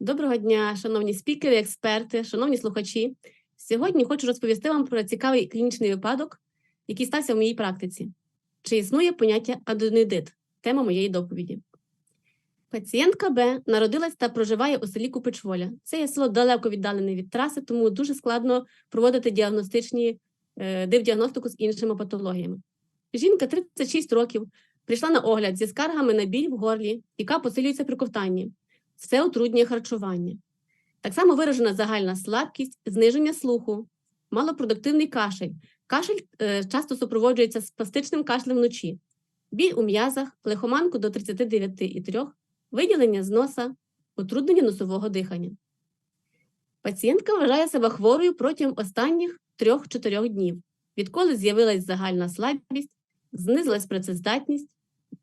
Доброго дня, шановні спікери, експерти, шановні слухачі. Сьогодні хочу розповісти вам про цікавий клінічний випадок, який стався в моїй практиці. Чи існує поняття аденидит? Тема моєї доповіді. Пацієнтка Б народилась та проживає у селі Купичволя. Це є село далеко віддалене від траси, тому дуже складно проводити діагностичні е, дивдіагностику з іншими патологіями. Жінка 36 років прийшла на огляд зі скаргами на біль в горлі, яка посилюється при ковтанні. Це утруднює харчування. Так само виражена загальна слабкість, зниження слуху, малопродуктивний кашель. Кашель е, часто супроводжується спастичним кашлем вночі, біль у м'язах, лихоманку до 39,3, виділення з носа, утруднення носового дихання. Пацієнтка вважає себе хворою протягом останніх 3-4 днів, відколи з'явилась загальна слабість, знизилась працездатність,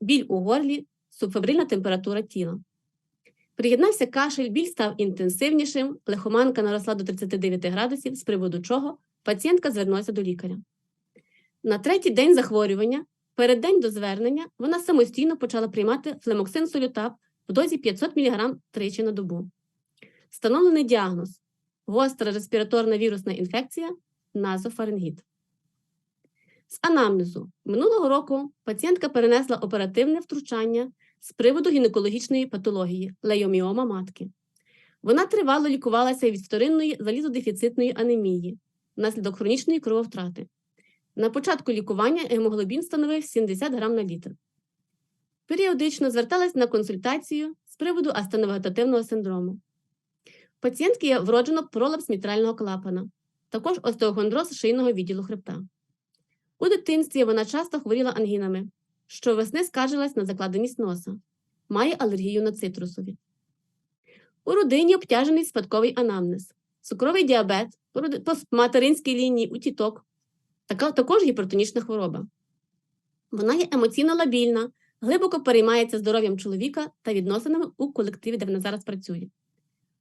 біль у горлі, субфебрильна температура тіла. Приєднався кашель, біль став інтенсивнішим, лихоманка наросла до 39 градусів, з приводу чого пацієнтка звернулася до лікаря. На третій день захворювання, перед день до звернення, вона самостійно почала приймати флемоксин солютап в дозі 500 мг тричі на добу. Встановлений діагноз гостра респіраторна вірусна інфекція, назофарингіт. З анамнезу минулого року пацієнтка перенесла оперативне втручання з приводу гінекологічної патології лейоміома матки. Вона тривало лікувалася від вторинної залізодефіцитної анемії внаслідок хронічної крововтрати. На початку лікування гемоглобін становив 70 грам на літр. Періодично зверталась на консультацію з приводу астеновегетативного синдрому. Пацієнтки є вроджено пролапс мітрального клапана, також остеохондроз шийного відділу хребта. У дитинстві вона часто хворіла ангінами, що весни скаржилась на закладеність носа, має алергію на цитрусові. У родині обтяжений спадковий анамнез, цукровий діабет, по материнській лінії у тіток, така, також гіпертонічна хвороба. Вона є емоційно лабільна, глибоко переймається здоров'ям чоловіка та відносинами у колективі, де вона зараз працює.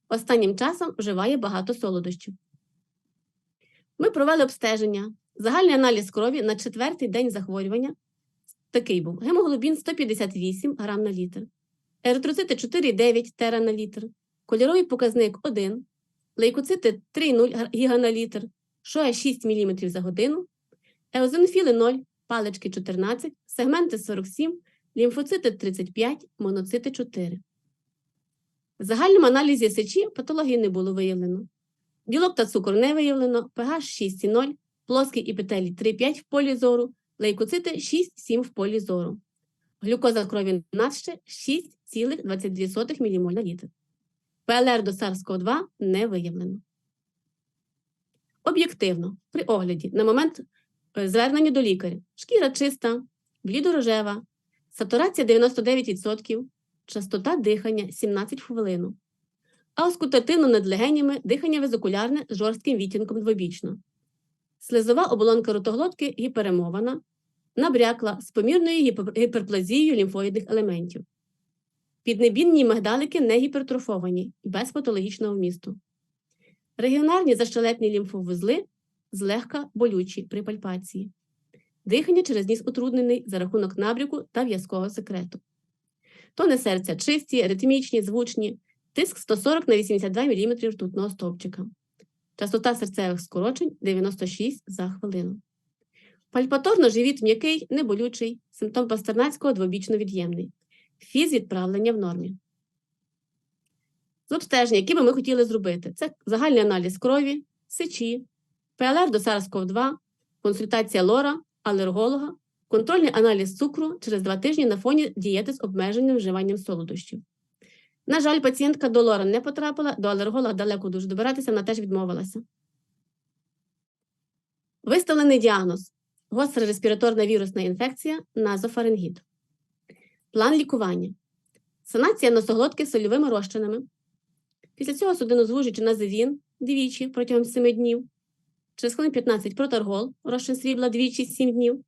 Останнім часом вживає багато солодощів. Ми провели обстеження, загальний аналіз крові на четвертий день захворювання такий був: гемоглобін 158 грам на літр, еритроцити 4,9 тера на літр, кольоровий показник 1, лейкоцити 3,0 гіга на літр, шоя 6 мм за годину, еозинофіли 0, палички 14, сегменти 47, лімфоцити 35, моноцити 4. В загальному аналізі сечі патології не було виявлено. Білок та цукор не виявлено, pH 6,0, плоский епітелій 3,5 в полі зору, лейкоцити 6-7 в полі зору. Глюкоза крові надще 6,22 ммоль на літр. ПЛР до SARS-CoV-2 не виявлено. Об'єктивно, при огляді на момент е, звернення до лікаря шкіра чиста, блідорожева, сатурація 99%, частота дихання 17 хвилин. Аускутативно над легенями дихання везокулярне з жорстким відтінком двобічно. Слизова оболонка ротоглотки гіперемована, набрякла з помірною гіперплазією лімфоїдних елементів. Піднебінні мигдалики не гіпертрофовані без патологічного вмісту. Регіонарні защелепні лімфовузли злегка болючі при пальпації. Дихання через ніс утруднений за рахунок набряку та в'язкового секрету. Тони серця чисті, ритмічні, звучні, тиск 140 на 82 мм ртутного стовпчика. Частота серцевих скорочень 96 за хвилину. Пальпаторно живіт м'який, неболючий, симптом пастернацького двобічно від'ємний. Фіз відправлення в нормі. З обстеження, які би ми хотіли зробити, це загальний аналіз крові, сечі, ПЛР до SARS-CoV-2, консультація лора, алерголога, контрольний аналіз цукру через два тижні на фоні дієти з обмеженим вживанням солодощів. На жаль, пацієнтка до лора не потрапила, до алерголога далеко дуже добиратися, вона теж відмовилася. Виставлений діагноз гостра респіраторна вірусна інфекція, назофарингіт. План лікування. Санація носоглотки сольовими розчинами. Після цього судинозвужуючи називін двічі протягом 7 днів. Через хвилин 15 протаргол, розчин срібла двічі 7 днів.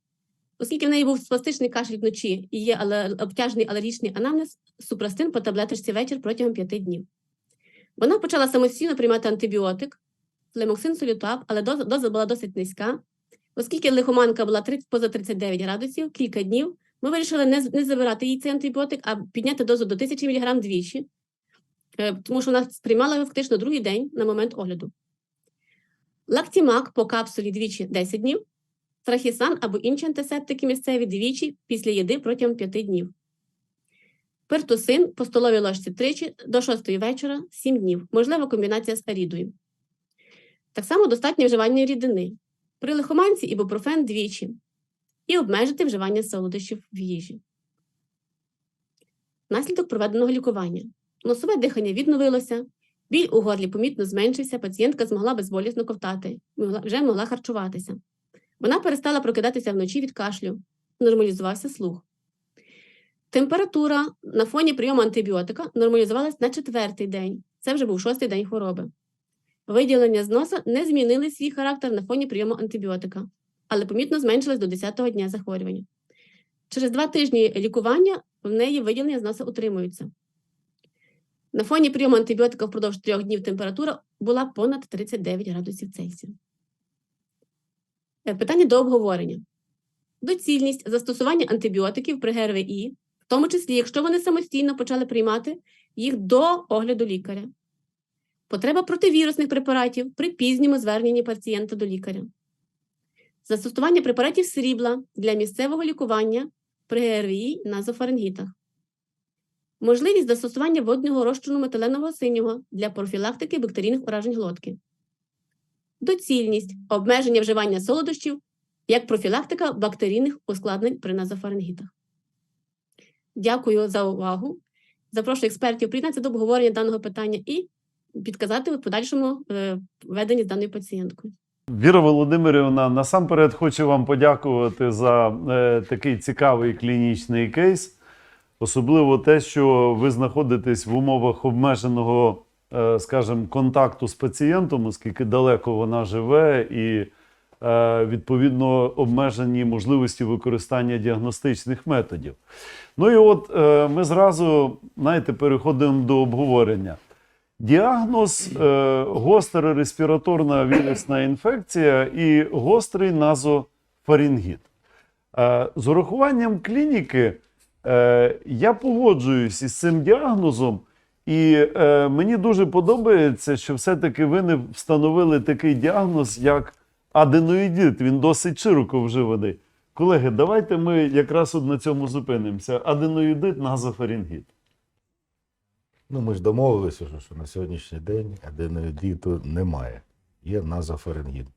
Оскільки в неї був спастичний кашель вночі і є обтяжений алергічний анамнез, супрастин по таблеточці вечір протягом 5 днів. Вона почала самостійно приймати антибіотик, флемоксин солютап, але доза була досить низька. Оскільки лихоманка була 30, поза 39 градусів, кілька днів, ми вирішили не не забирати їй цей антибіотик, а підняти дозу до 1000 мг двічі. е, тому що вона сприймала його фактично другий день на момент огляду. Лактімак по капсулі двічі 10 днів, трахісан або інші антисептики місцеві двічі після їди протягом 5 днів. Пертусин по столовій ложці тричі до 6 вечора 7 днів, можливо, комбінація з арідою. Так само достатньо вживання рідини. При лихоманці ібупрофен двічі. І обмежити вживання солодощів в їжі. Наслідок проведеного лікування. Носове дихання відновилося, біль у горлі помітно зменшився, пацієнтка змогла безболісно ковтати, вже могла харчуватися. Вона перестала прокидатися вночі від кашлю, нормалізувався слух. Температура на фоні прийому антибіотика нормалізувалась на четвертий день. Це вже був шостий день хвороби. Виділення з носа не змінили свій характер на фоні прийому антибіотика, але помітно зменшилось до 10-го дня захворювання. Через два тижні лікування в неї виділення з носа утримуються. На фоні прийому антибіотика впродовж трьох днів температура була понад 39 градусів Цельсія. Е, Питання до обговорення. Доцільність застосування антибіотиків при ГРВІ, в тому числі, якщо вони самостійно почали приймати їх до огляду лікаря. Потреба противірусних препаратів при пізньому зверненні пацієнта до лікаря. Застосування препаратів срібла для місцевого лікування при ГРВІ назофарингітах. Можливість застосування водного розчину метиленового синього для профілактики бактерійних уражень глотки. Доцільність обмеження вживання солодощів як профілактика бактерійних ускладнень при назофарингітах. Дякую за увагу. Запрошую експертів приєднатися до обговорення даного питання і підказати в подальшому е, веденні з даною пацієнткою. Віра Володимирівна, насамперед хочу вам подякувати за е, такий цікавий клінічний кейс, особливо те, що ви знаходитесь в умовах обмеженого, скажімо, контакту з пацієнтом, оскільки далеко вона живе, і е, відповідно обмежені можливості використання діагностичних методів. Ну і от е, ми зразу, знаєте, переходимо до обговорення. Діагноз е, гостра респіраторна вірусна інфекція і гострий назофарингіт. Е, з урахуванням клініки е, я погоджуюсь із цим діагнозом, і е, мені дуже подобається, що все-таки ви не встановили такий діагноз, як аденоїдит. Він досить широко вживаний. Колеги, давайте ми якраз от на цьому зупинимося. Аденоїдит, назофарингіт. Ну, ми ж домовилися, що, на сьогоднішній день аденоїдіту немає. Є назофарингіт.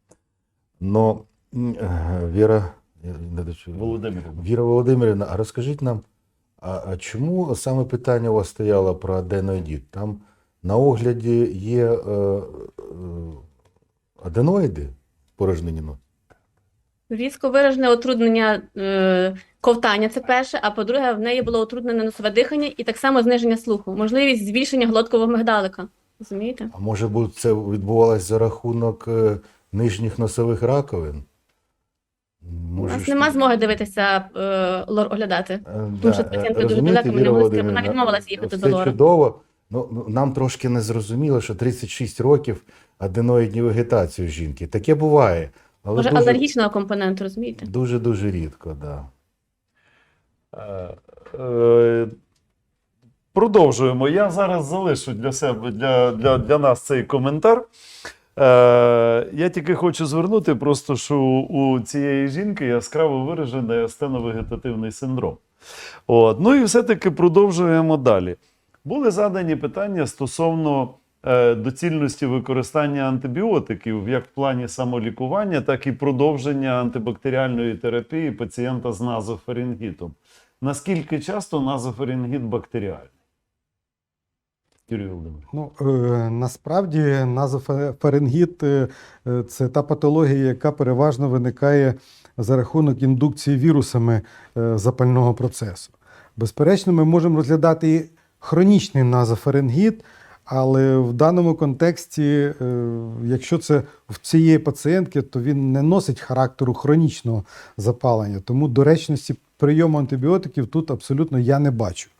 Но е, Віра. Володимирівна. Віра Володимирівна, а розкажіть нам, а, а чому саме питання у вас стояло про аденоїдит? Там на огляді є е, е, аденоїди в порожнині носу? Різко виражене отруднення е, ковтання це перше, а по-друге, в неї було отруднене носове дихання і так само зниження слуху, можливість збільшення глоткового мигдалика. Розумієте? А може бути, це відбувалося за рахунок е, нижніх носових раковин? У нас нема змоги дивитися е, лор оглядати. Е, Тому що да, пацієнтка е, дуже далеко, Віра вона відмовилась їхати все до Лори. чудово. Ну, ну, нам трошки не зрозуміло, що 36 років аденоїдні вегетації у жінки. Таке буває. Але Може, дуже, алергічного компоненту, розумієте? дуже, дуже рідко, да. Е, е, Продовжуємо. Я зараз залишу для себе, для, для, для нас цей коментар. Е, я тільки хочу звернути, просто що у цієї жінки яскраво виражений астеновегетативний синдром. От. Ну і все-таки продовжуємо далі. Були задані питання стосовно е, доцільності використання антибіотиків як в плані самолікування, так і продовження антибактеріальної терапії пацієнта з назофарингітом. Наскільки часто назофарингіт бактеріальний? Юрій Володимирович. Ну, е, насправді назофарингіт е, е, це та патологія, яка переважно виникає за рахунок індукції вірусами е, запального процесу. Безперечно, ми можемо розглядати хронічний назофарингіт, але в даному контексті, якщо це в цієї пацієнтки, то він не носить характеру хронічного запалення. Тому доречності прийому антибіотиків тут абсолютно я не бачу.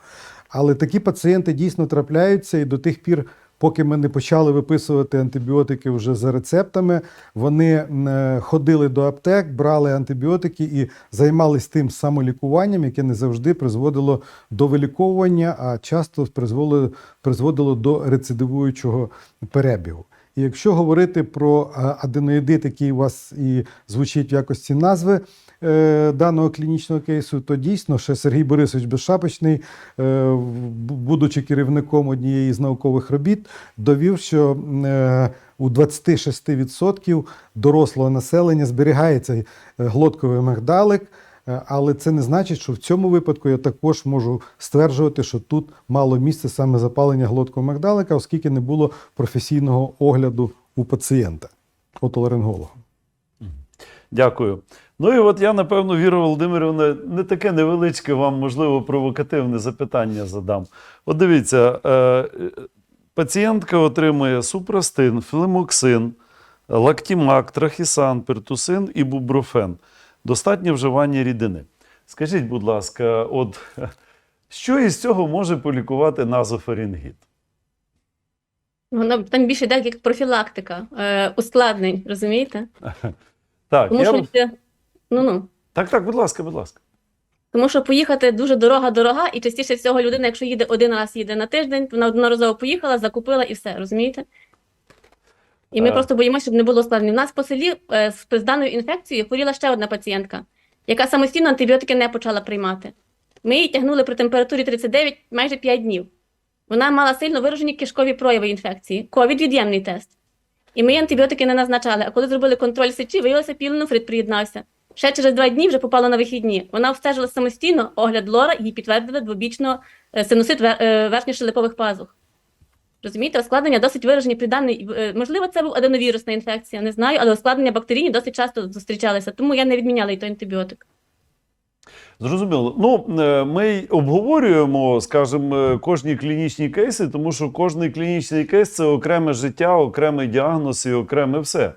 Але такі пацієнти дійсно трапляються, і до тих пір, поки ми не почали виписувати антибіотики вже за рецептами, вони е, ходили до аптек, брали антибіотики і займались тим самолікуванням, яке не завжди призводило до виліковування, а часто призводило, призводило до рецидивуючого перебігу. І якщо говорити про е, аденоїдит, який у вас і звучить в якості назви даного клінічного кейсу, то дійсно ще Сергій Борисович Безшапочний, е, будучи керівником однієї з наукових робіт, довів, що е, у 26% дорослого населення зберігається е, глотковий мигдалик. Е, Але це не значить, що в цьому випадку я також можу стверджувати, що тут мало місце саме запалення глоткового мигдалика, оскільки не було професійного огляду у пацієнта, отоларинголога. Дякую. Ну і от я, напевно, Віра Володимирівна, не таке невеличке вам, можливо, провокативне запитання задам. От дивіться, е, пацієнтка отримує супрастин, флемоксин, лактімак, трахісан, пертусин і буброфен. Достатнє вживання рідини. Скажіть, будь ласка, от що із цього може полікувати назофарингіт? Воно там більше йде як профілактика е, ускладнень, розумієте? Так, Тому я... що ну ну. так, так, будь ласка, будь ласка. Тому що поїхати дуже дорога дорога, і частіше всього людина, якщо їде один раз, їде на тиждень, вона одноразово поїхала, закупила і все, розумієте? І ми Е. просто боїмося, щоб не було складнень. У нас по селі е, з даною інфекцією хворіла ще одна пацієнтка, яка самостійно антибіотики не почала приймати. Ми її тягнули при температурі 39 майже 5 днів. Вона мала сильно виражені кишкові прояви інфекції, ковід-від'ємний тест. І ми їй антибіотики не назначали. А коли зробили контроль сечі, виявилося піленофрит приєднався. Ще через два дні вже попала на вихідні. Вона обстежила самостійно, огляд лора, їй підтвердили двобічно е, синусит е, верхньошелепових пазух. Розумієте, ускладнення досить виражені при даній. е, Можливо, це був аденовірусна інфекція, не знаю, але ускладнення бактерійні досить часто зустрічалися, тому я не відміняла і той антибіотик. Зрозуміло. Ну, ми обговорюємо, скажімо, кожні клінічні кейси, тому що кожний клінічний кейс це окреме життя, окремий діагноз і окреме все.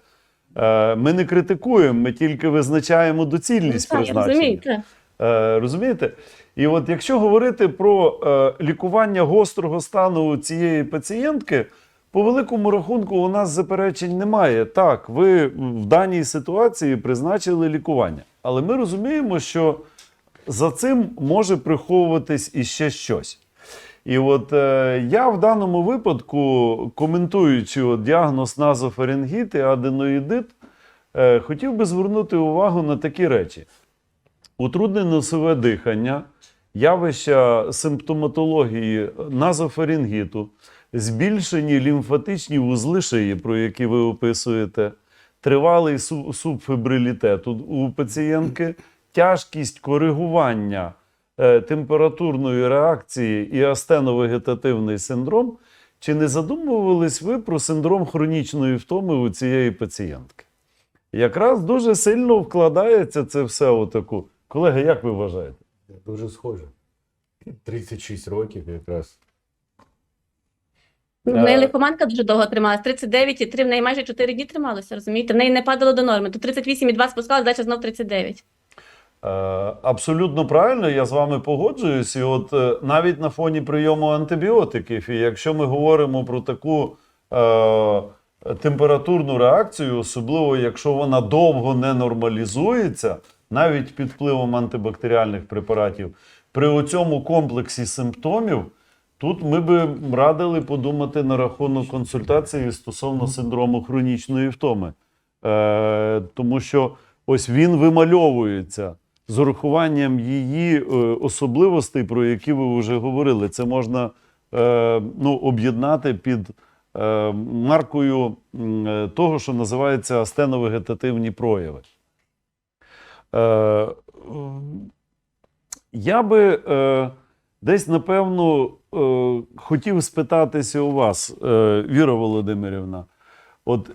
Е, Ми не критикуємо, ми тільки визначаємо доцільність Так, призначення. Е, Розумієте? І от якщо говорити про е, лікування гострого стану цієї пацієнтки, по великому рахунку у нас заперечень немає. Так, ви в даній ситуації призначили лікування. Але ми розуміємо, що за цим може приховуватись іще щось. І от е, я в даному випадку, коментуючи от, діагноз назофарингіт і аденоїдит, е, хотів би звернути увагу на такі речі: утруднене носове дихання, явища симптоматології назофарингіту, збільшені лімфатичні вузли шиї, про які ви описуєте, тривалий субфібрилітет у- пацієнтки, тяжкість коригування температурної реакції і астеновегетативний синдром. Чи не задумувались ви про синдром хронічної втоми у цієї пацієнтки? Якраз дуже сильно вкладається це все отаку. Колеги, як ви вважаєте? Дуже схоже. 36 років якраз. В Е. неї лихоманка дуже довго трималась, 39,3, в неї майже 4 дні трималося, розумієте? В неї не падало до норми. То 38,2 спускалась, далі знов 39. Е, Абсолютно правильно, я з вами погоджуюсь. І от е, навіть на фоні прийому антибіотиків, і якщо ми говоримо про таку е, температурну реакцію, особливо якщо вона довго не нормалізується, навіть під впливом антибактеріальних препаратів, при цьому комплексі симптомів, тут ми би радили подумати на рахунок консультації стосовно синдрому хронічної втоми. Е, тому що ось він вимальовується з урахуванням її е, особливостей, про які ви вже говорили. Це можна е, ну, об'єднати під е, маркою того, що називається астеновегетативні прояви. Я би десь, напевно, хотів спитатися у вас, Віра Володимирівна. От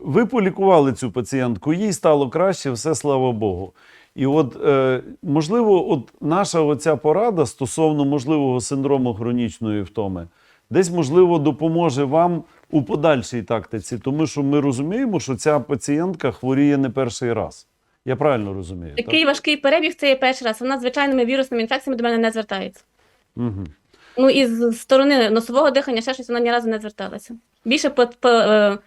ви полікували цю пацієнтку, їй стало краще, все слава Богу. І от, е, можливо, от наша оця порада стосовно можливого синдрому хронічної втоми, десь, можливо, допоможе вам у подальшій тактиці, тому що ми розуміємо, що ця пацієнтка хворіє не перший раз. Я правильно розумію? Такий важкий перебіг це є перший раз. Вона звичайними вірусними інфекціями до мене не звертається. Угу. Ну і з сторони носового дихання ще щось вона ні разу не зверталася. Більше по, по е,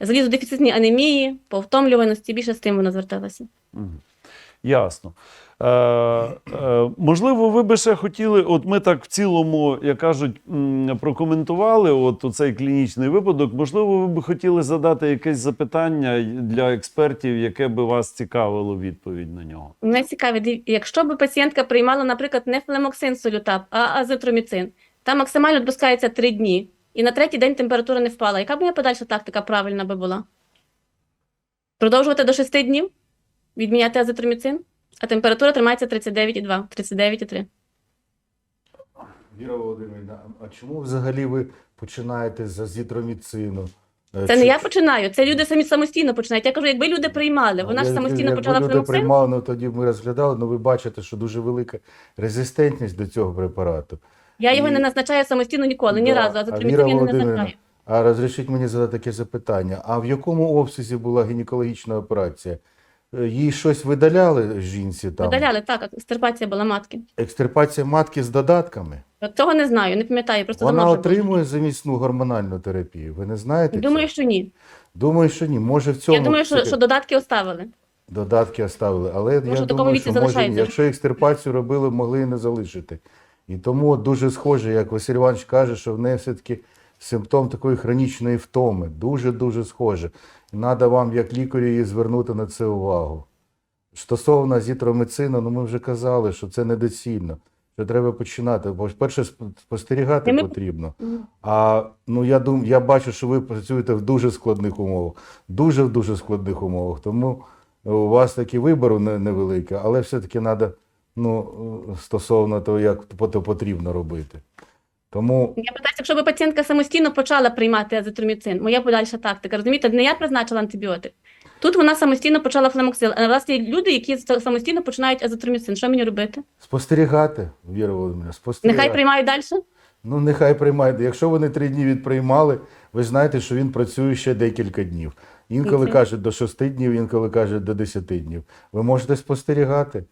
залізодефіцитній анемії, по втомлюваності, більше з тим вона зверталася. Мгм. Ясно. Е, е, можливо, ви би ще хотіли, от ми так в цілому, як кажуть, прокоментували от цей клінічний випадок. Можливо, ви би хотіли задати якесь запитання для експертів, яке би вас цікавило відповідь на нього. Мене цікавить, якщо б пацієнтка приймала, наприклад, не флемоксин солютап, а азитроміцин, там максимально допускається 3 дні, і на третій день температура не впала. Яка б моя подальша тактика правильна би була? Продовжувати до 6 днів, відміняти азитроміцин, а температура тримається 39,2, 39,3. Віра Володимирівна, а чому взагалі ви починаєте з азітроміцину? Е, Це не я починаю, це люди самі самостійно починають. Я кажу, якби люди приймали, вона ж самостійно якби почала люди флемоксин. приймали, ну тоді ми розглядали, ну ви бачите, що дуже велика резистентність до цього препарату. Я його І- не назначаю самостійно ніколи, ні Да. разу, А азитроміцин Віра я не Володимирівна, назначаю. А розрішіть мені задати таке запитання: а в якому обсязі була гінекологічна операція? Е, Їй щось видаляли жінці там? Видаляли, так, екстерпація була матки. Екстерпація матки з додатками? Цього не знаю, не пам'ятаю, просто Вона давно вже отримує замісну гормональну терапію. Ви не знаєте? Думаю, цього? що ні. Думаю, що ні. Може в цьому Я думаю, що, що додатки оставили. додатки оставили. Але я думаю, що може, якщо екстерпацію робили, могли і не залишити. І тому дуже схоже, як Василь Іванович каже, що в неї все-таки симптом такої хронічної втоми. Дуже-дуже схоже. І треба вам, як лікарю, її звернути на це увагу. Стосовно азітромицину, ну ми вже казали, що це недоцільно. Що треба починати. Бо перше сп- спостерігати потрібно. А ну я дум, я бачу, що ви працюєте в дуже складних умовах, дуже в дуже складних умовах. Тому у вас таки вибору не, невеликий, але все-таки треба ну, стосовно того, як потрібно робити. Тому Я питаюся, якщо б пацієнтка самостійно почала приймати азитроміцин, моя подальша тактика. Розумієте, не я призначила антибіотик. Тут вона самостійно почала флемоксил, а є люди, які самостійно починають азитроміцин. Що мені робити? спостерігати, Віра Володимирівна, спостерігати. Нехай приймають далі? Ну, нехай приймають. Якщо вони три дні відприймали, ви знаєте, що він працює ще декілька днів. Інколи Окей. кажуть до 6 днів, інколи кажуть до 10 днів. Ви можете спостерігати.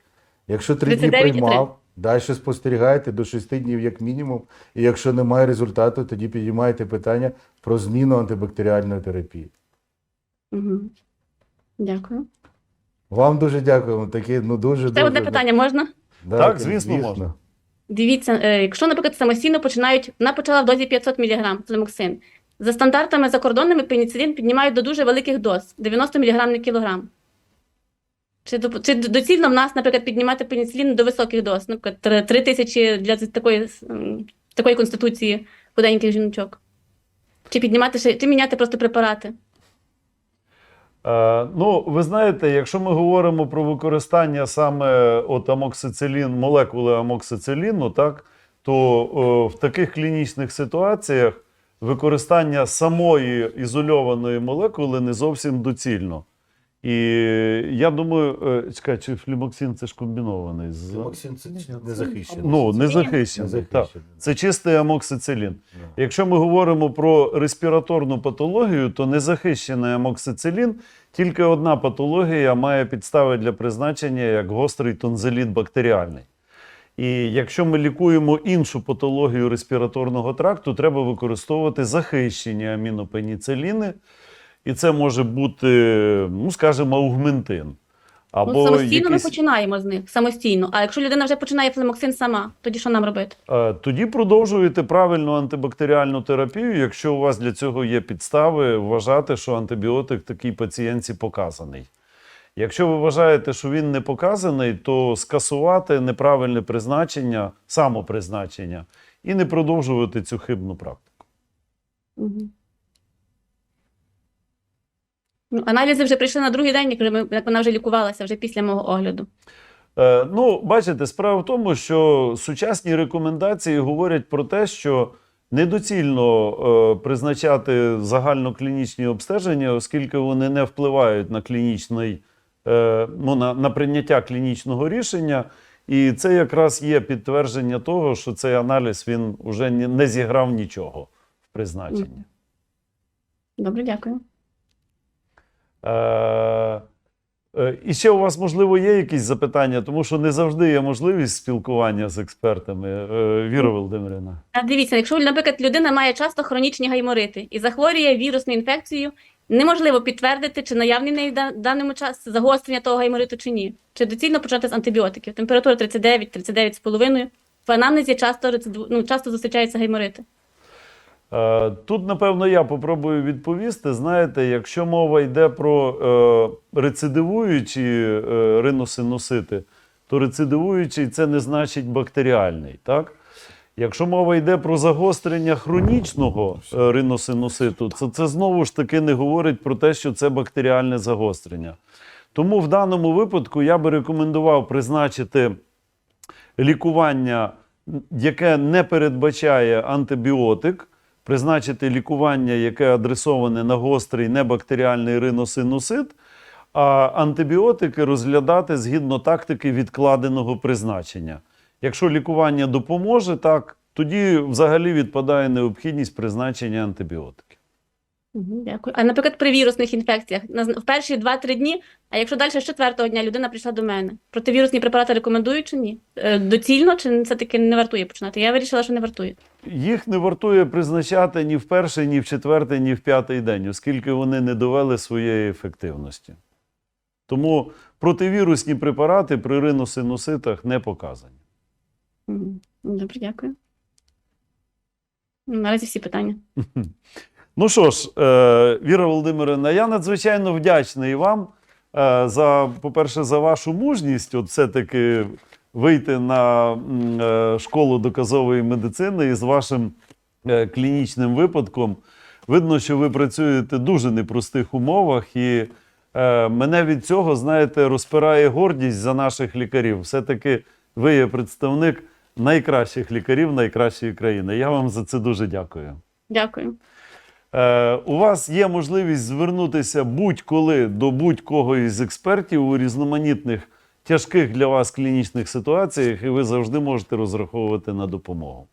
Якщо три дні 39,3. приймав, далі спостерігаєте до 6 днів як мінімум. І якщо немає результату, тоді підіймаєте питання про зміну антибактеріальної терапії. Угу. Дякую. Вам дуже дякуємо. Такі, ну дуже Ще дуже. одне питання можна? Да, Так, звісно, можна. Дивіться, е, якщо, наприклад, самостійно починають, вона почала в дозі 500 мг флемоксин. За стандартами закордонними пеніцилін піднімають до дуже великих доз 90 мг на кілограм. Чи, чи доцільно в нас, наприклад, піднімати пеніцилін до високих доз, наприклад, 3 тисячі для такої, такої конституції худеньких жіночок? Чи піднімати ще, чи міняти просто препарати? Е, ну, ви знаєте, якщо ми говоримо про використання саме от амоксицилін, молекули амоксициліну, так, то о, в таких клінічних ситуаціях використання самої ізольованої молекули не зовсім доцільно. І я думаю, е, чекай, чи флімоксин це ж комбінований з. Максим, це не захищено. Ну, не захищений. Не Так. Це чистий амоксицилін. Якщо ми говоримо про респіраторну патологію, то незахищений амоксицилін тільки одна патологія має підстави для призначення як гострий тонзиліт бактеріальний. І якщо ми лікуємо іншу патологію респіраторного тракту, треба використовувати захищені амінопеніциліни. І це може бути, ну скажімо, аугментин. Або ну, самостійно якийсь- ми починаємо з них самостійно. А якщо людина вже починає флемоксин сама, тоді що нам робити? Е, Тоді продовжуєте правильну антибактеріальну терапію, якщо у вас для цього є підстави вважати, що антибіотик такій пацієнтці показаний. Якщо ви вважаєте, що він не показаний, то скасувати неправильне призначення, самопризначення і не продовжувати цю хибну практику. Угу. Ну, аналізи вже прийшли на другий день, як, вона вже лікувалася, вже після мого огляду. Е, ну, бачите, справа в тому, що сучасні рекомендації говорять про те, що недоцільно е, призначати загальноклінічні обстеження, оскільки вони не впливають на клінічний, е, ну, на, на прийняття клінічного рішення. І це якраз є підтвердження того, що цей аналіз він вже не не зіграв нічого в призначенні. Добре, дякую. Е, Е, І ще у вас, можливо, є якісь запитання, тому що не завжди є можливість спілкування з експертами. Е, Віра Володимирівна. Дивіться, якщо, наприклад, людина має часто хронічні гайморити і захворює вірусною інфекцією, неможливо підтвердити, чи наявний неї в даному часі загострення того гаймориту чи ні. Чи доцільно почати з антибіотиків? Температура 39, 39,5. В анамнезі часто, ну, часто зустрічаються гайморити. Е, Тут, напевно, я попробую відповісти. Знаєте, якщо мова йде про е, рецидивуючі е, риносинусити, то рецидивуючий це не значить бактеріальний. Так? Якщо мова йде про загострення хронічного риносинуситу, то це знову ж таки не говорить про те, що це бактеріальне загострення. Тому в даному випадку я би рекомендував призначити лікування, яке не передбачає антибіотик, призначити лікування, яке адресоване на гострий небактеріальний риносинусит, а антибіотики розглядати згідно тактики відкладеного призначення. Якщо лікування допоможе, так, тоді взагалі відпадає необхідність призначення антибіотиків. Дякую. А наприклад, при вірусних інфекціях в перші 2-3 дні, а якщо далі з четвертого дня людина прийшла до мене, противірусні препарати рекомендують чи ні? Е, Доцільно чи все таки не вартує починати? Я вирішила, що не вартує. Їх не вартує призначати ні в перший, ні в четвертий, ні в п'ятий день, оскільки вони не довели своєї ефективності. Тому противірусні препарати при риносинуситах не показані. Добре, дякую. Наразі всі питання. Ну що ж, е, Віра Володимирівна, я надзвичайно вдячний вам е, за, по-перше, за вашу мужність, от все-таки вийти на е, школу доказової медицини і з вашим клінічним випадком. Видно, що ви працюєте в дуже непростих умовах, і мене від цього, знаєте, розпирає гордість за наших лікарів. Все-таки ви є представник найкращих лікарів найкращої країни. Я вам за це дуже дякую. Дякую. Е, у вас є можливість звернутися будь-коли до будь-кого із експертів у різноманітних тяжких для вас клінічних ситуаціях, і ви завжди можете розраховувати на допомогу.